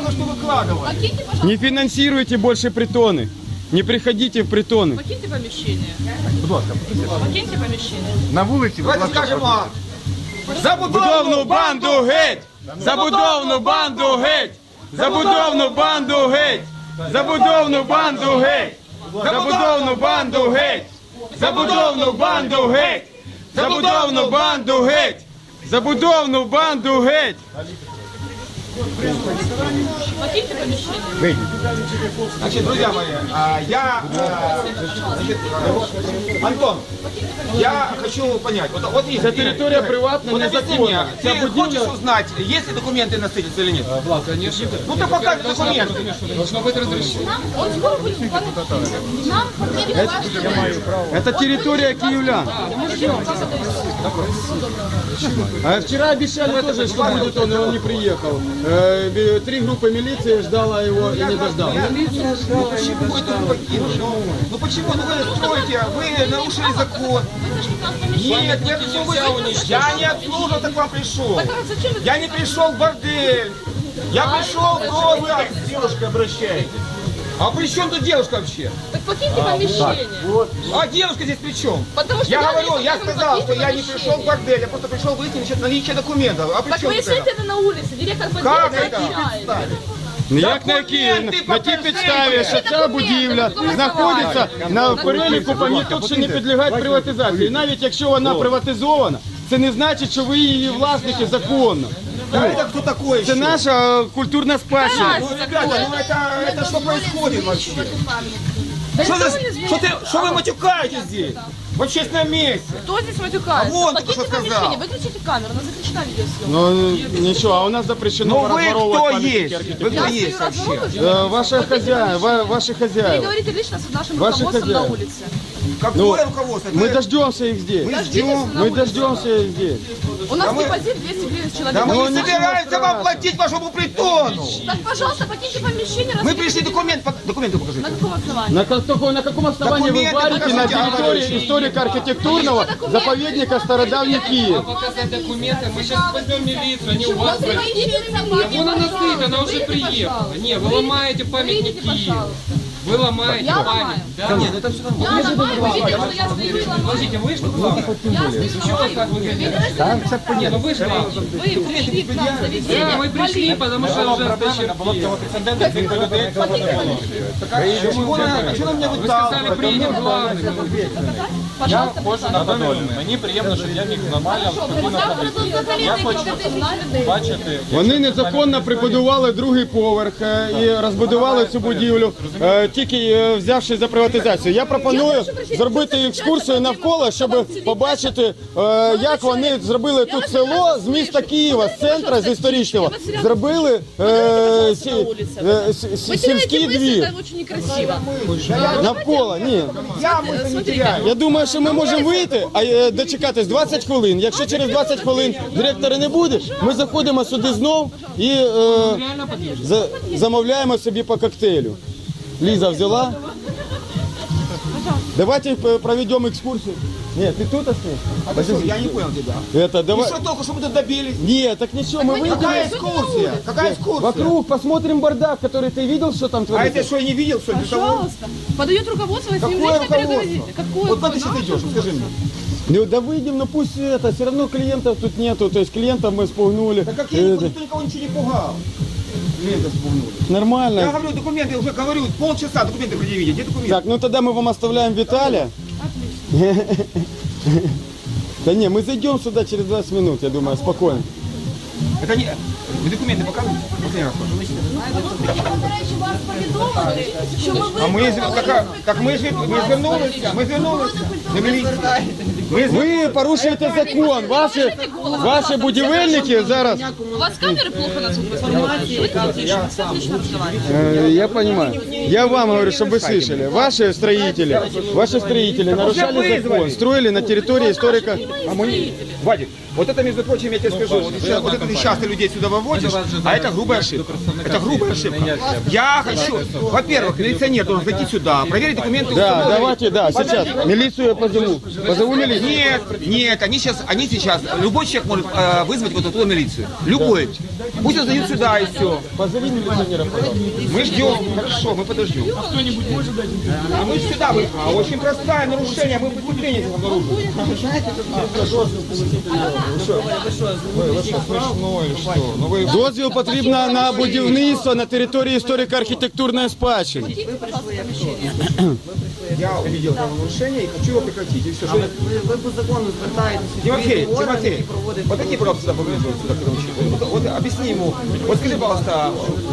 только что выкладывали. Покиньте, пожалуйста, Не финансируйте больше притоны. Не приходите в притоны. покиньте помещение. Будь ласка, Покиньте помещение. На вулиці, будь Давайте ласка, скажемо. Забудовну банду геть! Забудовну банду геть! Забудовну банду геть! Забудовну банду геть! Забудовну банду геть! Забудовну банду геть! Забудовну банду геть! Забудовну банду геть! Покиньте помещение. Значит, друзья мои, а, я... а, значит, Антон, я хочу понять. Вот, вот есть, Эта территория приватная, вот объясни незаконная. мне, Вся Ты будильня- хочешь узнать, есть ли документы на строительство или нет? Да, конечно. Ну ты покажи документы. Должно быть разрешено. Он скоро будет в плане. Нам потребен ваш Это территория киевлян. А вчера обещали тоже, что будет он, и он не приехал. Э, би- Три группы милиции ждала его и не дождалась. Ну почему это вы покинули? Ну, ну почему? Ну вы строите, вы нарушили закон. Вы зашли к нам в помещение. Нет, нет, ну вы... Я не отслужил, так к вам пришел. Так а зачем вы Я не пришел в бордель. Я пришел просто... с девушкой обращаетесь. А при чем тут девушка вообще? Так покиньте помещение. А девушка здесь при чем? Потому что Я нам говорю, не я потребно сказал, что покиньте я не помещение. пришел в бордель, я просто пришел выяснить насчет наличия документов. А при Так чем вы тут решите это? это на улице. Директор Как подъезда это? отвечает. Ну, Як на якій, Документи на тій покажи! підставі, що ця будівля знаходиться на переліку пам'яток, що не підлягають приватизації. І навіть якщо вона приватизована, це не значить, що ви її власники законно. Да это кто такой Це еще? наша культурна спадщина. Ну, ребята, ну это, это что происходит вообще? Да Что, никто за- не изменяет. что, ты, что вы матюкаетесь здесь? В общественном месте. Кто здесь матюкается? А вон только Покиньте что сказал. помещение, выключите камеру, она запрещена видеосъемка. Ну нічого, а у нас запрещено Ну вы розворовувати кто пам'ятники есть? Вы архітектури. кто Я есть стою вообще? разворовываю, Е, Ваша хазяїн, ва- ваші Вы хазяїва. говорите лично с нашим Ваши руководством на хозяева. улице. Какое руководство? Мы Вы- дождемся их здесь. Мы ждем. Мы дождемся их здесь. У нас депозит 200 гривен с человека. Да мы Ну, не собираемся вам платить вашему притону. Так, пожалуйста, покиньте помещение. Мы пришли вы- документ, пок- документы покажите. На каком основании? На, каком- на каком основании вы Документы варите на покажите, территории товарищи. историко-архитектурного заповедника Стародавний Киев? Показать документы, мы сейчас возьмем милицию, они у вас вы Да вон она стоит, она уже приехала. Не, вы ломаете памятник пожалуйста. Вы ломаете Я память. Да нет, это все нормально. Я ломаю, вы видите, что я стою и ломаю. Подождите, вы что главное? Я стою и ломаю. Вы Да, все Не, ну понятно. вы же Вы пришли к нам в Да, мы заведение. пришли, потому что уже Було цього прецеденту, дві людей. Так а ви- а чому ви мене Вы сказали, приедем главный. Пожалуйста, пожалуйста. Мені приємно, що я міг нормально закалити людей. бачити. Вони незаконно прибудували другий поверх е, і розбудували цю будівлю, е, тільки е, взявши за приватизацію. Я пропоную зробити екскурсію навколо, щоб побачити, е, як вони зробили тут село з міста Києва, з центру, з історичного. Зробили е, сі- е, с- с- сільський двір. Это очень некрасиво. Навколо, ні. Я. Я думаю, що ми можемо вийти, а е, дочекатись 20 хвилин. Якщо через 20 хвилин директора не буде, ми заходимо сюди знов і е, за- замовляємо собі по коктейлю. Ліза взяла. Давайте проведемо екскурсію. Ні, ти тут остаєш? А ты что, я не понял тебя. Это, И давай. что только, что мы тут добились? Ні, так нічого, ми Какая вийдемо. экскурсия? Какая экскурсия? Вокруг посмотрим бардак, который ты видел, что там А творится? это что, я не видел, что ли? Ты того? Пожалуйста. Подает руководство, если им Какое лично руководство? переговорите. Какое? Вот куда ты сейчас идешь? Скажи мне. Ну да выйдем, но пусть это, все равно клиентов тут нету, то есть клиентов мы спугнули. Да как я Э, никто, никто никого ничего не пугал. Клиента спугнули. Я Нормально. говорю, документы, я уже говорю, полчаса документы предъявите. Где документы? Так, ну тогда мы вам оставляем Виталия. Да не, мы зайдем сюда через 20 минут, я думаю, спокойно. Это не... Вы документы показываете? Последний раз прошу. До речі, вас повідомили, що ми А ми, з- так, так ми ж ми звернулися, ми звернулися до міліції. Ми звернулися. Ви порушуєте закон. Ваші, ваші будівельники зараз. У вас камеры плохо нас воспринимают. Вы тише, все отлично разговариваете. Э, Я понимаю. Я вам говорю, чтобы вы слышали. Ваши строители, ваши строители нарушали закон, строили на территории историка. А мы... Вадик, Вот это, между прочим, я тебе скажу, вот, сейчас, вот это ты часто людей сюда выводишь, а это грубая ошибка. Это грубая ошибка. Я хочу, во-первых, милиционер должен зайти сюда, проверить документы. Да, давайте, да, сейчас. Милицию я позову. Позову милицию. Нет, нет, они сейчас, они сейчас, любой человек может э, вызвать вот эту милицию. Любой. Пусть он зайдет сюда и все. Позови милиционера, пожалуйста. Мы ждем, хорошо, мы подождем. А кто-нибудь может дать? А мы сюда, вы, а очень простое нарушение, мы преступление здесь обнаружили. Ну вы Дозвіл потрібно на будівництво на території історико-архітектурної спадщини. Я увидел правонарушение и хочу его прекратить. И все, что... Ви, ви по закону звертаєтеся. Тимофей, відповідний орган, Тимофей, який проводить вот такие, пожалуйста, сюда поближе, вот сюда, к этому человеку. Вот, вот объясни ему, вот скажи, пожалуйста,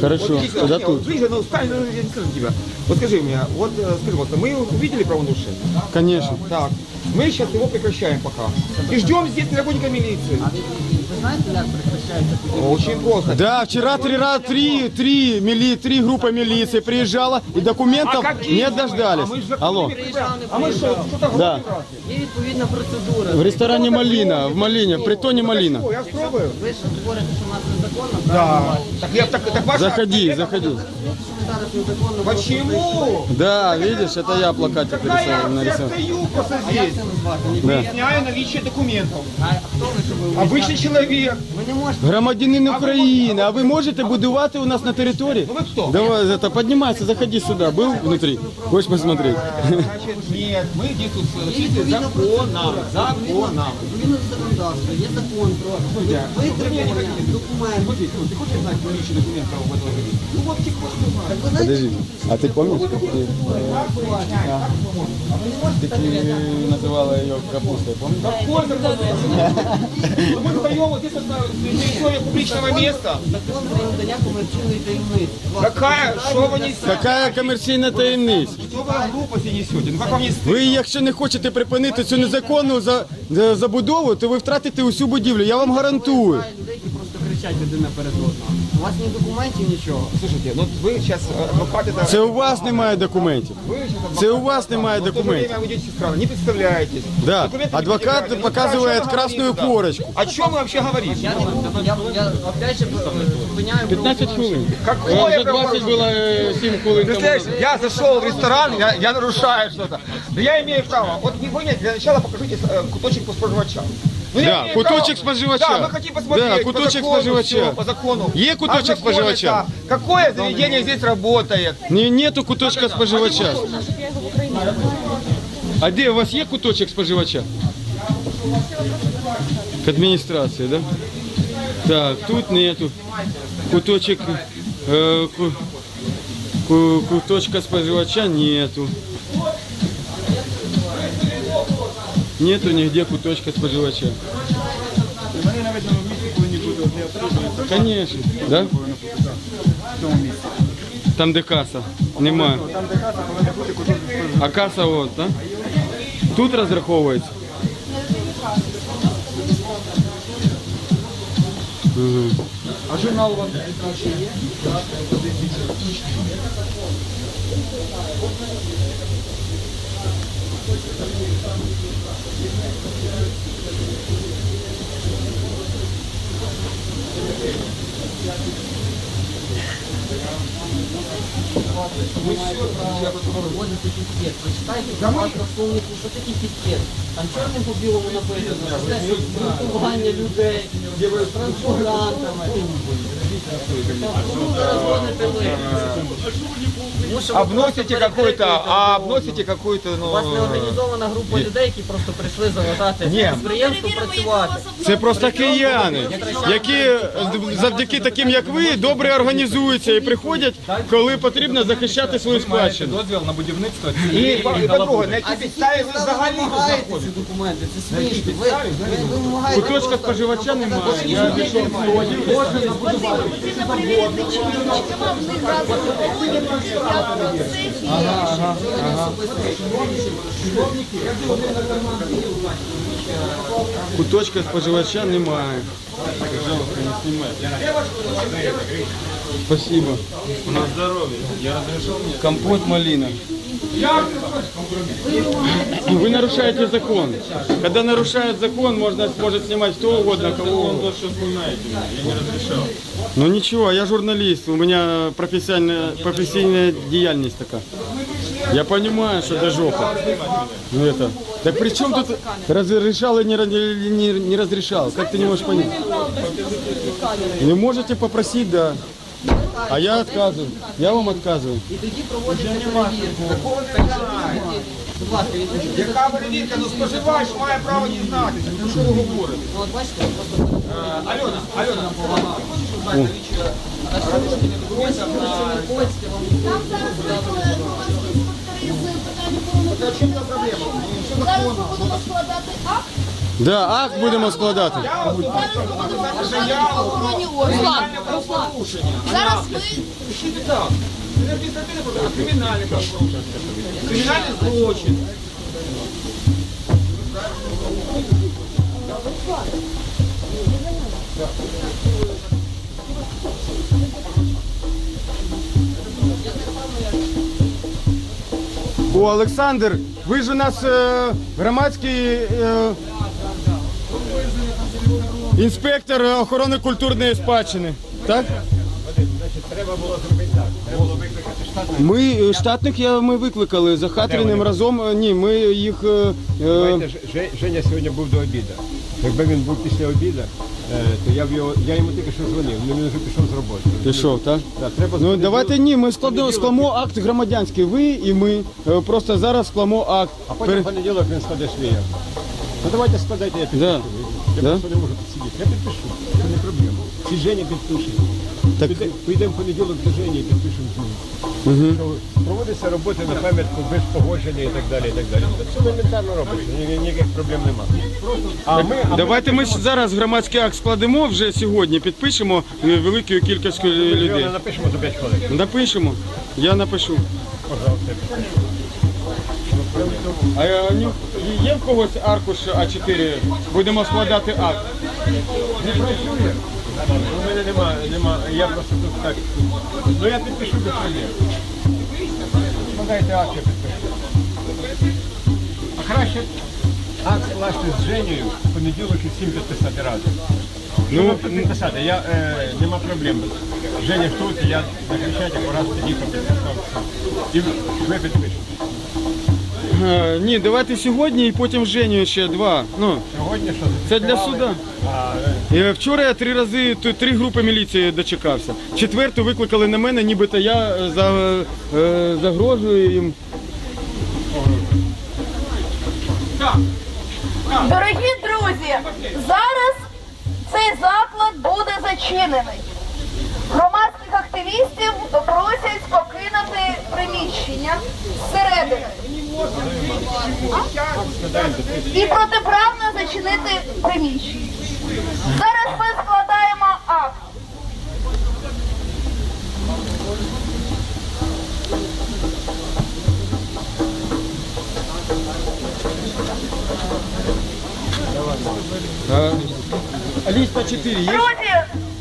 Хорошо, вот, иди сюда, куда не, тут? вот ближе, ну, встань, ну, я не слышу тебя. Вот скажи мне, вот э, скажи, пожалуйста, мы увидели правонарушение? Конечно. Так, мы сейчас его прекращаем пока. И ждем здесь работника милиции. Ви знаєте, як прекращається Очень просто. Да, вчера три раза три, три, мили, три группы милиции приезжала и документов не дождались. А мы же Алло. А мы что, что-то Да. Є відповідна процедура. В ресторане Малина, в Малине, в притоне Малина. О, я спробую. Ви ж говорите, що у нас незаконно, Да. правильно? Так я так, так ваша... Заходи, заходи. Ми зараз незаконно Почему? Да, видишь, это я плакатик Какая рисовал, я нарисовал. стою просто здесь. Да. Выясняю наличие документов. А хто ви, щоб ви Обычный человек. Ви не можете. Громадянин України, а ви можете будувати у нас на території? Ну вы кто? Давай, это, поднимайся, заходи сюда. Был внутри? Хочешь посмотреть? Значит, нет, мы здесь тут соответствуем законам. Законам. Відповідно до законодавства, є закон про витримування документів. Вот здесь, ну, ты хочешь знать наличие документов в этом году? Ну вот ты хочешь узнать. Так ви знаєте, Подожди, а ты помнишь, как ты, ты, ты называла ее капустой, помнишь? Какой закон? Ну, Мы вдвоем вот здесь вот на территории публичного места. закон про надання комерційної таємниці. Какая? Что вы несете? Какая комерційна таємниця? Что вы глупости несете? Ну как вам не стыдно? Ви, якщо не хочете припинити цю незаконну за, за- забудову, то ви втратите усю будівлю. Я вам гарантую. Людей, які просто кричать людина перед одного. У вас ні документів, нічого. Слушайте, ну вы сейчас адвокат это... Це у вас немає документів. Вы сейчас адвокат. Це у вас немає Но в то же документів. время вы идете странно, не представляетесь. Да, Документы не адвокат предъявляете. Ну, показывает о чем мы красную говорим, да? корочку. О чем мы вообще говорим? Я не буду, я, я опять же зупиняю 15 хвилин. Какое Вже 20 правопорушение? було е, 7 хвилин тому Представляешь, назад. я зашел в ресторан, я, я нарушаю что-то. Но я имею право. Вот не вы нет, для начала покажите э, куточек по споживачам. Ну, я Да, имею куточек право. споживача. Да, мы хотим посмотреть. Да, по куточек закону споживача. всё, по закону. Есть куточек Ознакомиться, споживача? Какое заведение здесь работает? Ні, нету куточка споживача. А де у вас є куточок споживача? К адміністрації, да? Так, тут нету. Куточок е, ку, ку, куточка споживача нету. Нету нигде куточка споживача. Конечно, да? Там де каса. Немає. А каса от, так? Тут розраховується. Мгм. А журнал у вас? Проводити пікет. Прочитайте, будь ласка, в словнику, що таке пікет. Там чорним по білому написано, що це групування людей ви Обносите какой-то, а обносите какую-то, одного. У вас ну... неорганізована група людей, які просто прийшли заважати підприємству працювати. Це просто кияни, які е, завдяки таким, як ви, добре організуються і приходять, коли потрібно захищати свою спадщину. Дозвіл на будівництво І, і по-друге, на якій підставі ви взагалі тут вимагаєте знаходитесь? ці документи, це смішно. Ви, ви, ви вимагаєте Куточка просто- споживача немає. Я пішов в Куточка споживача немає. Пожалуйста, не снимай. Спасибо. на здоров'я. Я розрішив мені. Компот малина. Вы нарушаете закон. Когда нарушают закон, можно может снимать кто угодно, кого угодно. Ну ничего, я журналист, у меня профессиональная, профессиональная деятельность такая. Я понимаю, что это жопа. Ну это. Так при чем тут разрешал и не, ra- не, не разрешал? Как ты не можешь понять? Не можете попросить, да. А я отказываю. Я вам отказываю. І тоді проводиться перевірка. Будь ласка, відповідь. Яка перевірка? Ну споживач має право дізнатися. Ну що ви говорите? Ну, от бачите, просто Е, Альона, Альона, вам Там зараз виконує інспектори з питань охорони в чому проблема? Зараз ми будемо складати акт. Да, акт будемо складати. Охоронні органи. Зараз ми правопорушення. Кримінальний злочин. О, Олександр, ви ж у нас е, громадський е, інспектор охорони культурної спадщини. Так? Ми е, штатних я, ми викликали за Хатріним разом. е, Ні, ми їх. е, е, Знаєте, Ж- Ж- Женя сьогодні був до обіду. Якби він був після обіду, е, то я б його, я йому тільки що дзвонив, але він вже пішов з роботи. Пішов, так? Да, треба Ну давайте ні, ми складемо скламо акт громадянський. Ви і ми. Е, Просто зараз скламо акт. А потім в понеділок він складе свій. Ну давайте складайте, я підпишу. Да. Я Да? просто не можу. Я підпишу, це не проблема. Чи Женя підпише. Так- Поїдемо в понеділок до Жені і підпишемо з ним. Що Проводиться роботи на пам'ятку без погодження і так далі. І так далі. Це елементарно робиться, ніяких проблем немає. А ми, а Давайте ми ж зараз громадський акт складемо вже сьогодні, підпишемо е, великою кількістю людей. напишемо за 5 хвилин. Напишемо. Я напишу. Пожалуйста. А е, ні- є в когось аркуш А4? Будемо складати акт. Не працює. У мене нема, нема, я просто тут так. Ну я підпишу проблем. Складайте акт, я підпишу. А краще акт скласти з Женєю в понеділок і всім підписати разом. Ну, підписати, я, е, нема проблем. Женя тут, я захищати, або раз під'їхав, підписав. І ви підпишете. Е, ні, давайте сьогодні і потім Женю ще два. Ну, Сьогодні що? це для суда. А, е, Е, Вчора я три рази т- три групи міліції дочекався. Четверту викликали на мене, нібито я е, за, е, загрожую їм. Дорогі друзі, зараз цей заклад буде зачинений. Громадських активістів просять покинути приміщення зсередини. І протиправно зачинити приміщення. Зараз ми складаємо акт. Ліста 4 є? Друзі,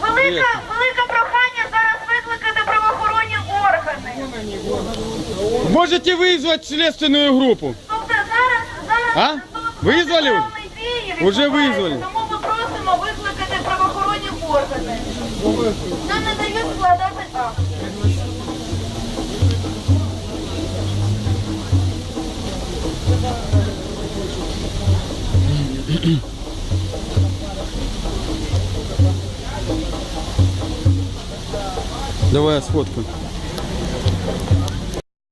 велике, велике прохання зараз викликати правоохоронні органи. Можете. Тобто зараз, зараз А? Визвали? Уже визвали. Тому ми просимо викликати правоохоронні органи. Нам не дають складати акт. Давай я сфоткаю.